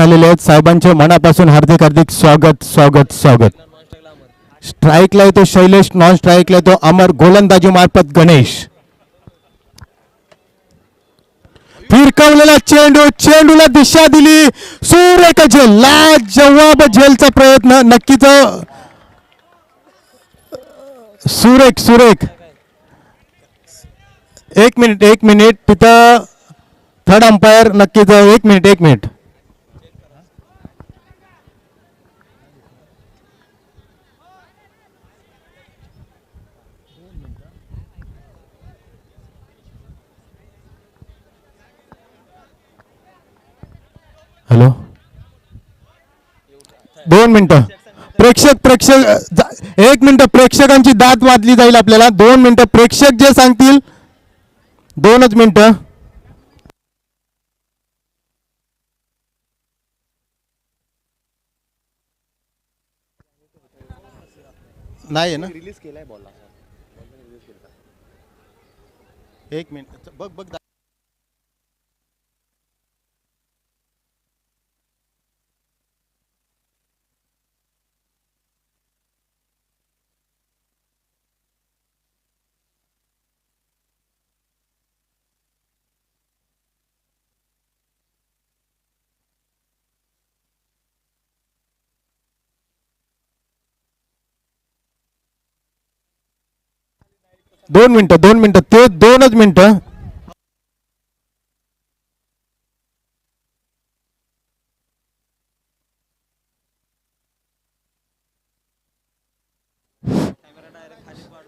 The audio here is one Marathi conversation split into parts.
आलेले आहेत. साहेबांचे मनापासून हार्दिक हार्दिक स्वागत स्वागत स्वागत. स्ट्राईकला येतो शैलेश नॉन स्ट्राईकला येतो अमर गोलंदाजी मार्फत गणेश. फिरकवलेला चेंडू चेंडूला दिशा दिली. सूर्य झेल जवाब झेलचा प्रयत्न नक्कीच. सुरेख सुरेख. एक मिनिट एक मिनिट. तिथं थर्ड अंपायर नक्कीच. एक मिनिट एक मिनिट. हॅलो? दोन मिनिटं. प्रेक्षक प्रेक्षक एक मिनिट. प्रेक्षकांची दात वाजली जाईल आपल्याला. दोन मिनिटं. प्रेक्षक जे सांगतील दोनच मिनिटं. नाही ना? रिलीज केलाय बॉल एक मिनिट. बघ बघ दोन मिनटं दोन मिनटं ते दोनच मिनटं.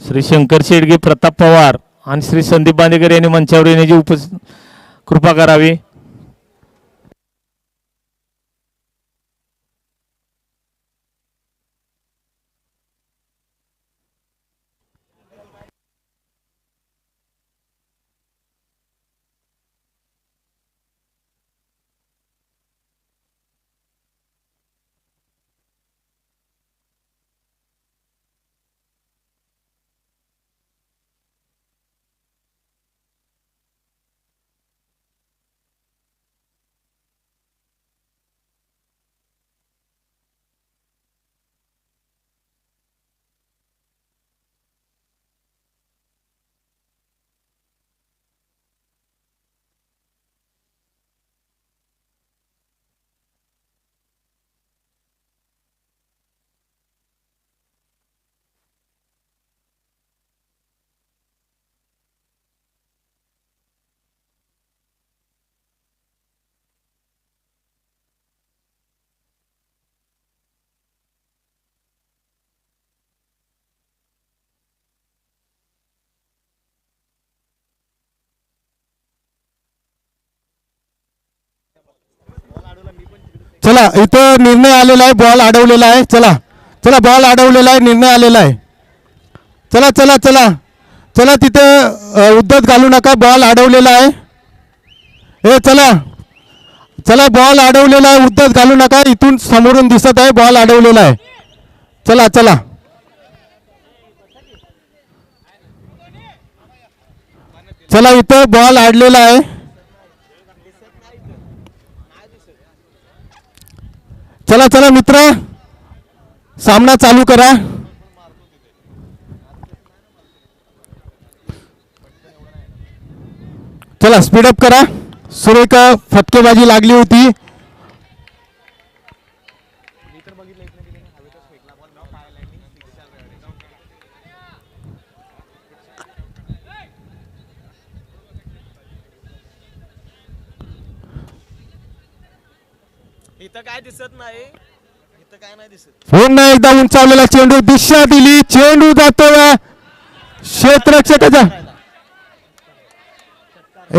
श्री शंकर शेडगे प्रताप पवार आणि श्री संदीप बांदेकर यांनी मंचावर येण्याची उपस्थित कृपा करावी. चला इथं निर्णय आलेला आहे बॉल अडवलेला आहे. चला चला बॉल अडवलेला आहे निर्णय आलेला आहे. चला चला चला चला तिथं उद्धत घालू नका बॉल अडवलेला आहे. ए चला चला बॉल अडवलेला आहे उद्धत घालू नका इथून समोरून दिसत आहे बॉल अडवलेला आहे. चला चला. चला इथं बॉल अडलेला आहे. चला चला मित्र. सामना चालू करा. चला स्पीडअप करा. सुरेखा फटकेबाजी लागली होती इथं काय दिसत नाही. इथं काय नाही दिसत. पुन्हा एकदा उंचावलेला चेंडू दिशा दिली. चेंडू जातो क्षेत्ररक्षकाचा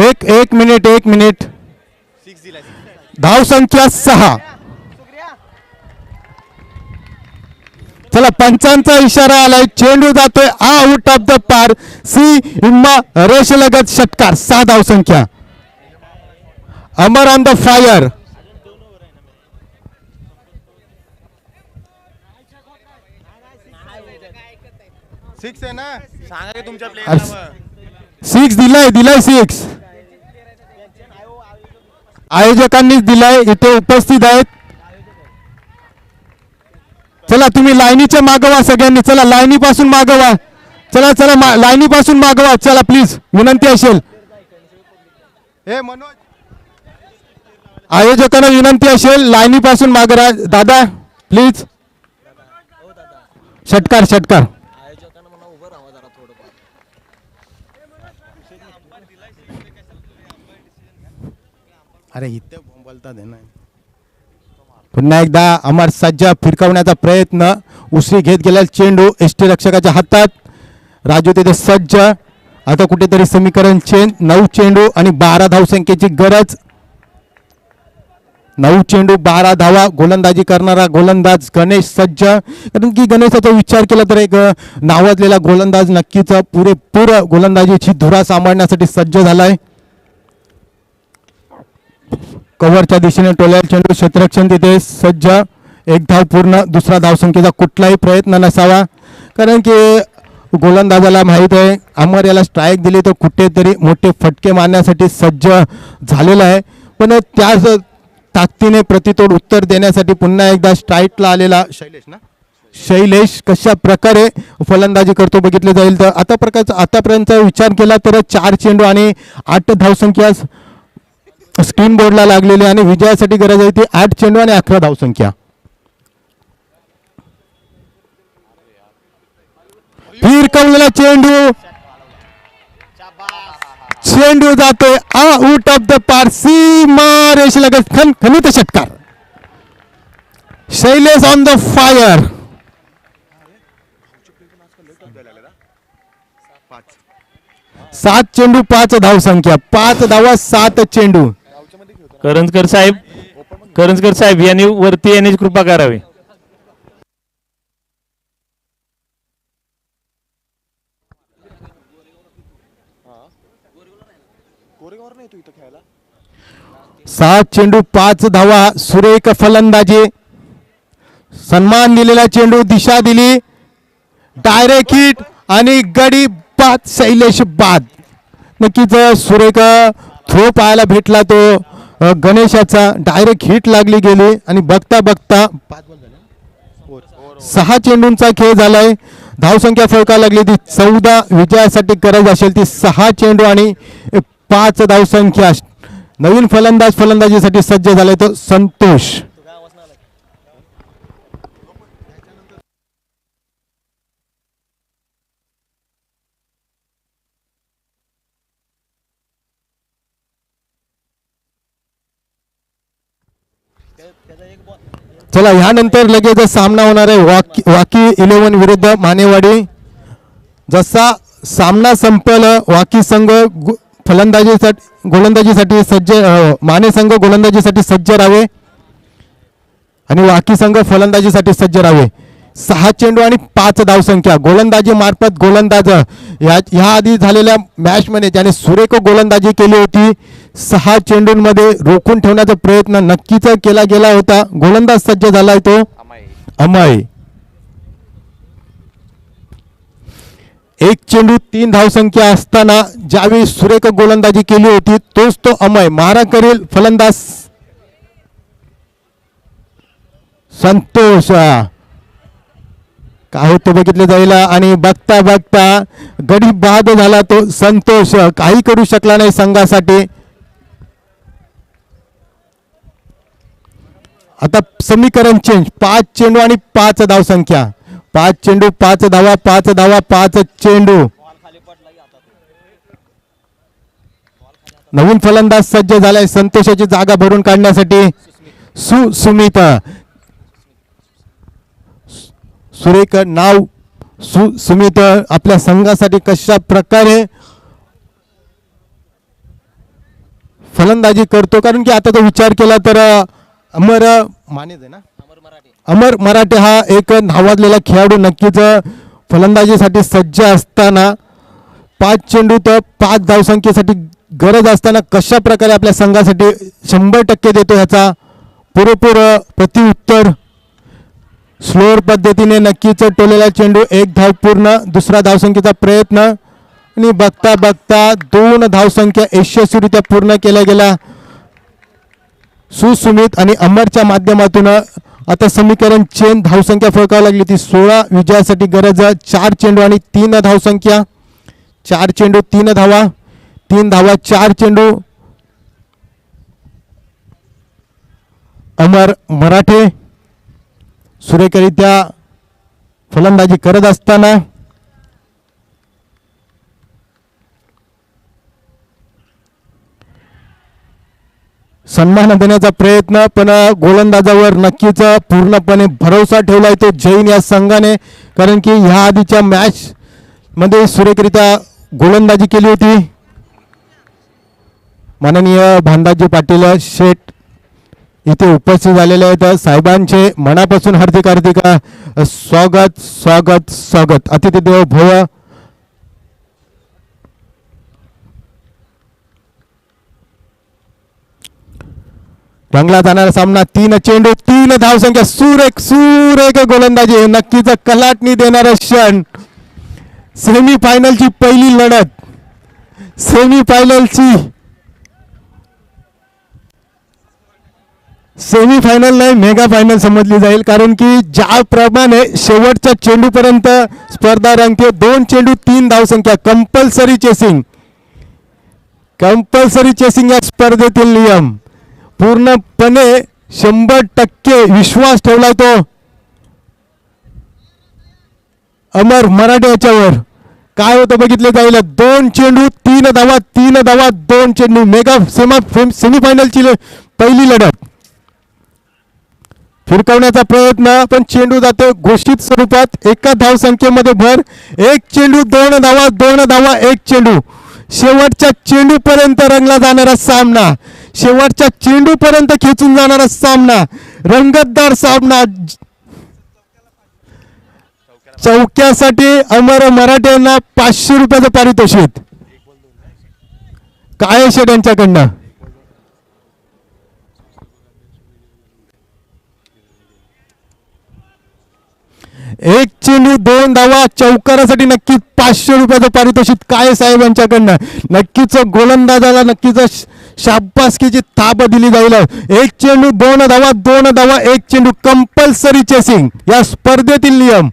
एक एक मिनिट एक मिनिट. सिक्स धाव संख्या सहा. चला पंचांचा इशारा आलाय. चेंडू जातोय. आउट ऑफ द पार सी इम्मा रेषलगत षटकार. सहा धाव संख्या. Amar on the fire six आहे ना? सांगा की तुमच्या सिक्स दिलाय दिलाय सिक्स आयोजकांनीच दिलाय इथे उपस्थित आहेत. चला तुम्ही लाईनीच्या मागवा सगळ्यांनी. चला लाईनी पासून मागवा चला चला मा, लाईनी पासून मागवा चला प्लीज विनंती असेल. हे मनोज. आयोजकांना विनंती असेल लाईनी पासून मागरा दादा प्लीज षटकार षटकार. अरे इथे ना. पुन्हा एकदा अमर सज्जा फिरकवण्याचा प्रयत्न. उसरी घेत गेलेला चेंडू एस टी रक्षकाच्या हातात. राजू तिथे सज्ज. आता कुठेतरी समीकरण चेंज नऊ चेंडू आणि बारा धावसंख्येची गरज. नऊ चेंडू बारा धावा गोलंदाजी करणारा गोलंदाज गणेश सज्ज. कारण की गणेशाचा विचार केला तर एक नावाजलेला गोलंदाज नक्कीच पुरेपूर गोलंदाजीची धुरा सांभाळण्यासाठी सज्ज झालाय. कव्हरच्या दिशेने टोल्याल चेंडू क्षेत्ररक्षण तिथे सज्ज. एक धाव पूर्ण दुसरा धावसंख्येचा कुठलाही प्रयत्न नसावा. कारण की गोलंदाजाला माहीत आहे अमर याला स्ट्राईक दिली तर कुठेतरी मोठे फटके मारण्यासाठी सज्ज झालेला आहे. पण त्याच ताकदीने प्रतितोड उत्तर देण्यासाठी पुन्हा एकदा स्ट्राईकला आलेला शैलेश ना? शैलेश कशा प्रकारे फलंदाजी करतो बघितले जाईल. तर आता प्रकारचा आतापर्यंतचा विचार केला तर चार चेंडू आणि आठ धावसंख्या स्क्रीन बोर्डला लागलेली आणि विजयासाठी गरज आहे ती आठ चेंडू आणि अकरा धावसंख्या. फिरकवलेला चेंडू. चेंडू जातोय आउट ऑफ द पार सीमा रेषेलगत खन खनित षटकार. शैलेश ऑन द फायर सात चेंडू पाच धाव संख्या. पाच धावा सात चेंडू. करंजकर साहेब करंजकर साहेब यांनी वरती येण्याची कृपा करावी कोरेगावर नाही तू इथं खेळायला सात चेंडू पाच धावा सुरेख फलंदाजी. सन्मान दिलेला चेंडू दिशा दिली. डायरेक्ट हिट आणि गडी बाद शैलेश बाद. नक्कीच सुरेख थ्रो पाहायला भेटला तो. गणेशाचा डायरेक्ट हिट लागली गेली आणि बघता बघता सहा चेंडूंचा खेळ झालाय. धावसंख्या फळका लागली ती चौदा विजयासाठी गरज असेल ती सहा चेंडू आणि पाच धावसंख्या नवीन फलंदाज फलंदाजीसाठी सज्ज झालाय तो संतोष. चला ह्यानंतर लगेच सामना होणार आहे वाकी वाकी इलेव्हन विरुद्ध मानेवाडी. जसा सामना संपल वाकी संघ फलंदाजीसाठी गोलंदाजीसाठी सज्ज माने संघ गोलंदाजीसाठी सज्ज राहावे. आणि वाकी संघ फलंदाजीसाठी सज्ज राहावे. सहा चेंडू आणि पाच धावसंख्या. गोलंदाजी मार्फत गोलंदाज या ह्या आधी झालेल्या मॅचमध्ये ज्याने सुरेख गोलंदाजी केली होती सहा चेंडूंमध्ये रोखून ठेवण्याचा प्रयत्न नक्कीच केला गेला होता. गोलंदाज सज्ज झाला तो. अमय. एक चेंडू तीन धावसंख्या असताना ज्यावेळी सुरेख गोलंदाजी केली होती तोच तो अमय मारा करेल फलंदाज संतोष. काय होतं बघितलं जाईल आणि बघता बघता गडी बाद झाला तो संतोष. काही करू शकला नाही संघासाठी. आता समीकरण चेंज पाच चेंडू आणि पाच धावसंख्या पाच चेंडू पाच धावा पाच धावा पाच चेंडू. नवीन फलंदाज सज्ज झालाय. संतोषाची जागा भरून काढण्यासाठी सुसुमित सुरेख नाव सु सुमित आपल्या संघासाठी कशा प्रकारे फलंदाजी करतो? कारण की आता तो विचार केला तर अमर मानेच आहे ना? अमर मराठी मराठे हा एक नावाजलेला खेळाडू नक्कीच फलंदाजीसाठी सज्ज असताना पाच चेंडू तर पाच धावसंख्येसाठी गरज असताना कशा प्रकारे आपल्या संघासाठी शंभर टक्के देतो ह्याचा पुरेपूर प्रतिउत्तर स्लोअर पद्धतीने नक्कीच टोलेला चेंडू एक धाव पूर्ण दुसरा धावसंख्येचा प्रयत्न. आणि बघता बघता दोन धावसंख्या यशस्वीरित्या पूर्ण केल्या गेल्या. सुसुमित आणि अमरच्या माध्यमातून आता समीकरण चेन धावसंख्या फळकावं लागली ती सोळा विजयासाठी गरज चार चेंडू आणि तीन धावसंख्या. चार चेंडू तीन धावा. तीन धावा चार चेंडू. अमर मराठे सुरेखरित्या फलंदाजी करत असताना सन्मान देण्याचा प्रयत्न पण गोलंदाजावर नक्कीच पूर्णपणे भरोसा ठेवलाय तो जैन या संघाने. कारण की ह्या आधीच्या मॅच मध्ये सुरेखरित्या गोलंदाजी केली होती. माननीय भांडाजी पाटील शेठ इथे उपस्थित झालेले आहेत. साहेबांचे मनापासून हार्दिक हार्दिक स्वागत स्वागत स्वागत. अतिथी देव भव रंगला जाणारा सामना तीन चेंडू तीन धावसंख्या सुरेख सुरेख गोलंदाजी. नक्कीच कलाटणी देणारा क्षण. सेमी फायनलची पहिली लढत. सेमी फायनलची सेमी फायनल नाही मेगा फायनल समजली जाईल. कारण की ज्याप्रमाणे शेवटच्या चेंडूपर्यंत स्पर्धा रंगते दोन चेंडू तीन धावसंख्या. कंपल्सरी चेसिंग कंपल्सरी चेसिंग या स्पर्धेतील नियम. पूर्णपणे शंभर टक्के विश्वास ठेवला तो अमर मराठे याच्यावर. काय होतं बघितलं जाईल. दोन चेंडू तीन धावा तीन धावा दोन चेंडू. मेगा सेमा सेमीफायनलची पहिली लढत. फिरकवण्याचा प्रयत्न पण चेंडू जातो घोषित स्वरूपात. एका धावसंख्येमध्ये भर. एक चेंडू दोन धावा दोन धावा एक चेंडू. शेवटच्या चेंडूपर्यंत रंगला जाणारा सामना. शेवटच्या चेंडूपर्यंत खेचून जाणारा सामना रंगतदार सामना. चौक्यासाठी अमर मराठ्यांना पाचशे रुपयाचं पारितोषिक. काय शेट यांच्याकडनं? एक चेंडू दोन धावा चौकारासाठी नक्कीच पाचशे रुपयाचं पारितोषिक. काय साहेब यांच्याकडनं? नक्कीच गोलंदाजाला नक्कीच शाबासकीची थाप दिली जाईल. एक चेंडू दोन धावा दोन धावा एक चेंडू कंपल्सरी चेसिंग या स्पर्धेतील नियम.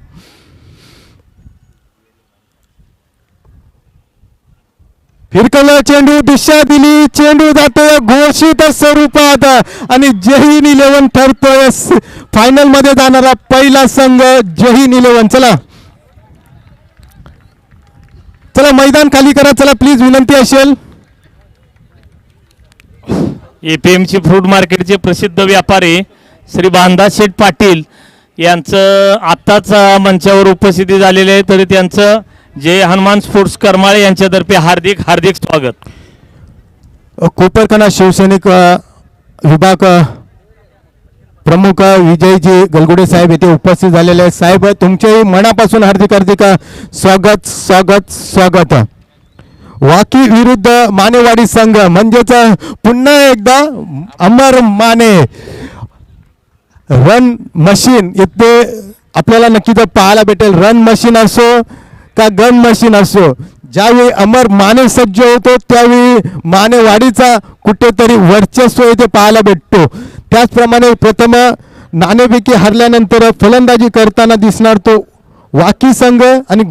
फिरकला चेंडू दिशा दिली चेंडू जातोय घोषित स्वरूपात. आणि जहीन इलेव्हन ठरतोय. फायनलमध्ये जाणारा पहिला संघ जहीन इलेव्हन चला. चला मैदान खाली करा. चला प्लीज विनंती असेल. एपीएमसी फ्रूट मार्केटचे प्रसिद्ध व्यापारी श्री बांधा शेठ पाटील यांचं आत्ताच मंचावर उपस्थिती झालेली आहे. तरी त्यांचं जय हनुमान स्पोर्ट्स करमाळे यांच्यातर्फे हार्दिक हार्दिक स्वागत. कोपरखाना शिवसैनिक विभाग प्रमुख विजयजी गलगुडे साहेब येथे उपस्थित झालेले आहेत. साहेब तुमचेही मनापासून हार्दिक हार्दिक स्वागत स्वागत स्वागत. वाकी विरुद्ध मानेवाडी संघ. म्हणजेच पुन्हा एकदा अमर माने. रन मशीन येथे आपल्याला नक्कीच पाहायला भेटेल रन मशीन असो का गन मशीन असो ज्यावेळी अमर माने सज्ज होतो त्यावेळी मानेवाडीचा कुठेतरी वर्चस्व येथे पाहायला भेटतो. त्याचप्रमाणे प्रथम नाणेफेकी हरल्यानंतर फलंदाजी करताना दिसणार तो वाकी संघ आणि